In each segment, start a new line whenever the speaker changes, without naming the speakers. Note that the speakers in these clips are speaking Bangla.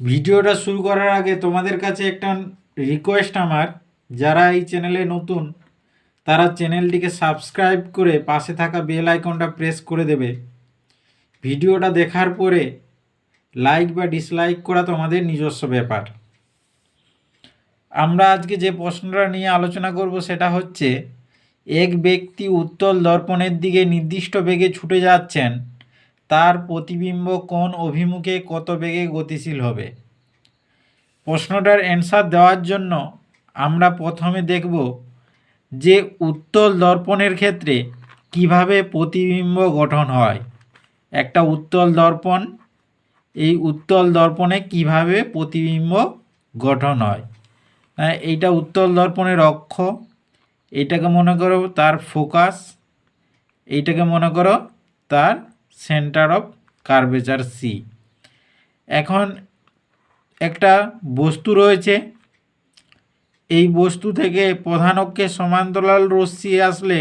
ভিডিওটা শুরু করার আগে তোমাদের কাছে একটা রিকোয়েস্ট আমার। যারা এই চ্যানেলে নতুন, তারা চ্যানেলটিকে সাবস্ক্রাইব করে পাশে থাকা বেল আইকনটা প্রেস করে দেবে। ভিডিওটা দেখার পরে লাইক বা ডিসলাইক করা তোমাদের নিজস্ব ব্যাপার। আমরা আজকে যে প্রশ্নটা নিয়ে আলোচনা করব সেটা হচ্ছে, এক ব্যক্তি উত্তল দর্পণের দিকে নির্দিষ্ট বেগে ছুটে যাচ্ছেন তার প্রতিবিম্ব কোন অভিমুখে কত বেগে গতিশীল হবে? প্রশ্নটার অ্যান্সার দেওয়ার জন্য আমরা প্রথমে দেখব যে উত্তল দর্পণের ক্ষেত্রে কীভাবে প্রতিবিম্ব গঠন হয়। একটা উত্তল দর্পণ এই উত্তল দর্পণে কীভাবে প্রতিবিম্ব গঠন হয়? হ্যাঁ, এইটা উত্তল দর্পণের অক্ষ এইটাকে মনে করো তার ফোকাস এইটাকে মনে করো তার সেন্টার অফ কার্ভেচার সি এখন একটা বস্তু রয়েছে। এই বস্তু থেকে প্রধান অক্ষে সমান্তরাল রশ্মি আসলে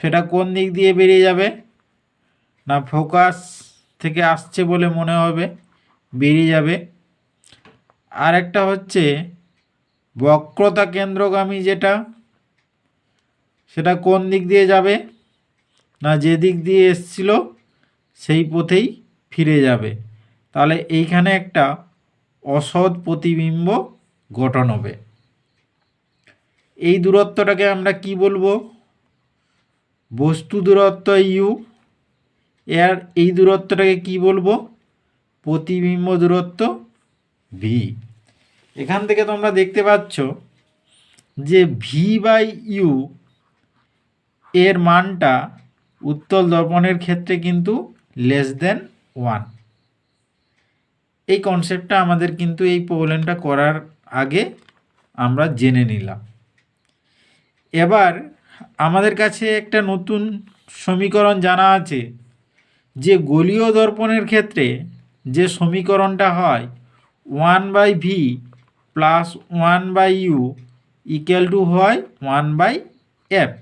সেটা কোন দিক দিয়ে বেরিয়ে যাবে? না ফোকাস থেকে আসছে বলে মনে হবে, বেরিয়ে যাবে। আর একটা হচ্ছে বক্রতা কেন্দ্রগামী যেটা, সেটা কোন দিক দিয়ে যাবে? না যে দিক দিয়ে এসছিল, সেই পথেই ফিরে যাবে। তাহলে এইখানে একটা অসৎ প্রতিবিম্ব গঠন হবে। এই দূরত্বটাকে আমরা কি বলব? বস্তু দূরত্ব ইউ। এর এই দূরত্বটাকে কি বলব? প্রতিবিম্ব দূরত্ব ভি এখান থেকে তোমরা দেখতে পাচ্ছ যে ভি বাই ইউ এর মানটা উত্তল দর্পণের ক্ষেত্রে কিন্তু লেস দেন ওয়ান এই কনসেপ্টটা আমাদের কিন্তু এই প্রবলেমটা করার আগে আমরা জেনে নিলাম। এবার আমাদের কাছে একটা নতুন সমীকরণ জানা আছে, যে গলীয় দর্পণের ক্ষেত্রে যে সমীকরণটা হয় one by V plus one by U equal to হয় ওয়ান বাই এফ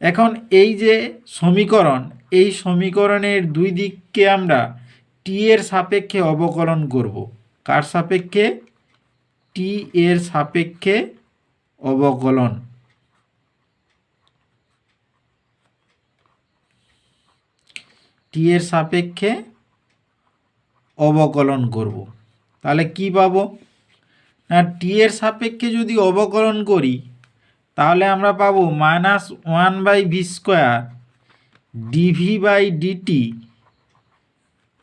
এখন এই যে সমীকরণ, এই সমীকরণের দুই দিককে আমরা টি এর সাপেক্ষে অবকলন করব। কার সাপেক্ষে? টি এর সাপেক্ষে অবকলন। টি এর সাপেক্ষে অবকলন করব। তাহলে কি পাবো? না টি এর সাপেক্ষে যদি অবকলন করি তাহলে আমরা পাবো minus one by V square D V by D T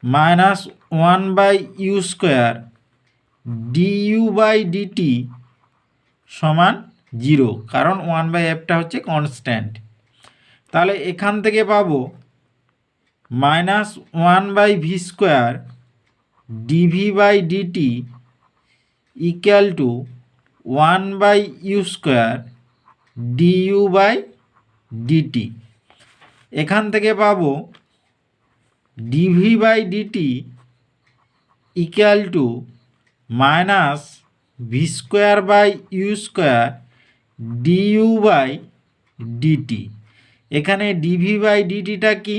minus one by U square D U by D T সমান জিরো কারণ ওয়ান বাই এফটা হচ্ছে কনস্ট্যান্ট তাহলে এখান থেকে পাবো minus one by V square D V by D T equal to one by U square D U by D T এখান থেকে পাবো D V by D T equal to minus V square by U square D U by D T এখানে ডিভি বাই ডিটিটা কি?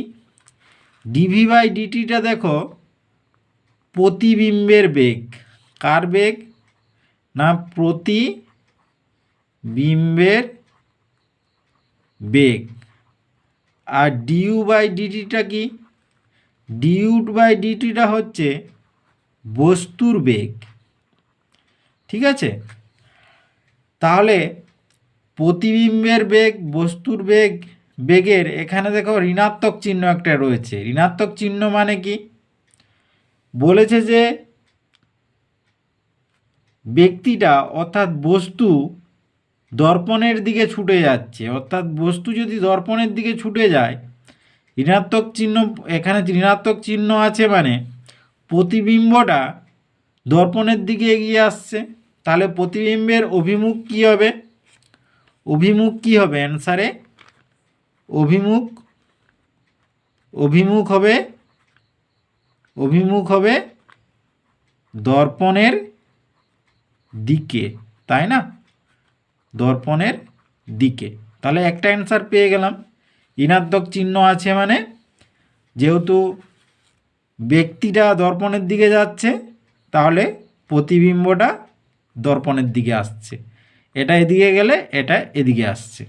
ডিভি বাই ডিটিটা দেখো প্রতিবিম্বের বেগ। কার বেগ? না, প্রতিবিম্বের বেগ। আর ডিউ বাই ডিটিটা কি? ডিউ বাই ডিটিটা হচ্ছে বস্তুর বেগ। ঠিক আছে? তাহলে প্রতিবিম্বের বেগ, বস্তুর বেগ, বেগের এখানে দেখো ঋণাত্মক চিহ্ন একটা রয়েছে। ঋণাত্মক চিহ্ন মানে কি? বলেছে যে ব্যক্তিটা অর্থাৎ বস্তু দর্পণের দিকে ছুটে যাচ্ছে। অর্থাৎ বস্তু যদি দর্পণের দিকে ছুটে যায়, ঋণাত্মক চিহ্ন, এখানে ঋণাত্মক চিহ্ন আছে মানে প্রতিবিম্বটা দর্পণের দিকে এগিয়ে আসছে। তাহলে প্রতিবিম্বের অভিমুখ কী হবে? অভিমুখ কী হবে? অ্যান্সারে অভিমুখ অভিমুখ হবে অভিমুখ হবে দর্পণের দিকে, তাই না? দর্পণের দিকে। তাহলে একটা অ্যান্সার পেয়ে গেলাম। ঋণাত্মক চিহ্ন আছে মানে যেহেতু ব্যক্তিটা দর্পণের দিকে যাচ্ছে, তাহলে প্রতিবিম্বটা দর্পণের দিকে আসছে। এটা এদিকে গেলে, এটা এদিকে আসছে।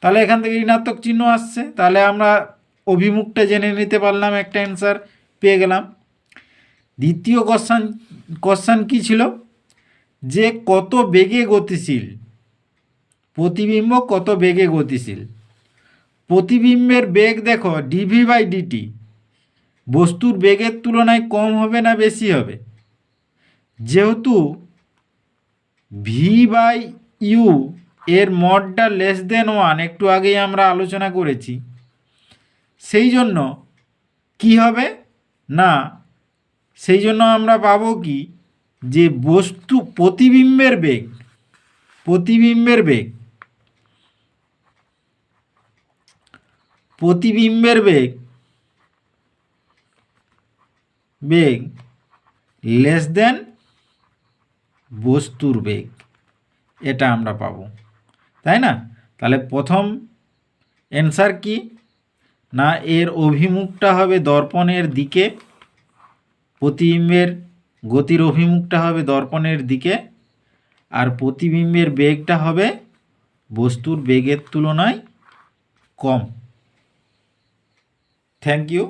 তাহলে এখান থেকে ঋণাত্মক চিহ্ন আসছে। তাহলে আমরা অভিমুখটা জেনে নিতে পারলাম, একটা অ্যান্সার পেয়ে গেলাম। দ্বিতীয় কোশ্চান কোশ্চান কী ছিল? যে কত বেগে গতিশীল প্রতিবিম্ব কত বেগে গতিশীল? প্রতিবিম্বের বেগ দেখো ডিভি বাই ডিটি বস্তুর বেগের তুলনায় কম হবে না বেশি হবে? যেহেতু ভি বাই ইউ এর মডটা লেস দেন ওয়ান একটু আগেই আমরা আলোচনা করেছি। সেই জন্য কি হবে? না, সেই জন্য আমরা পাবো কি? যে বস্তু প্রতিবিম্বের বেগ প্রতিবিম্বের বেগ প্রতিবিম্বের বেগ। বেগ লেস দেন বস্তুর বেগ। এটা আমরা পাব। তাই না? তাহলে প্রথম অ্যান্সার কি? না, এর অভিমুখটা হবে দর্পণের দিকে। প্রতিবিম্বের গতির অভিমুখটা হবে দর্পণের দিকে। আর প্রতিবিম্বের বেগটা হবে বস্তুর বেগের তুলনায় কম। Thank you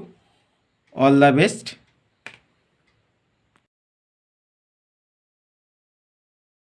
all the best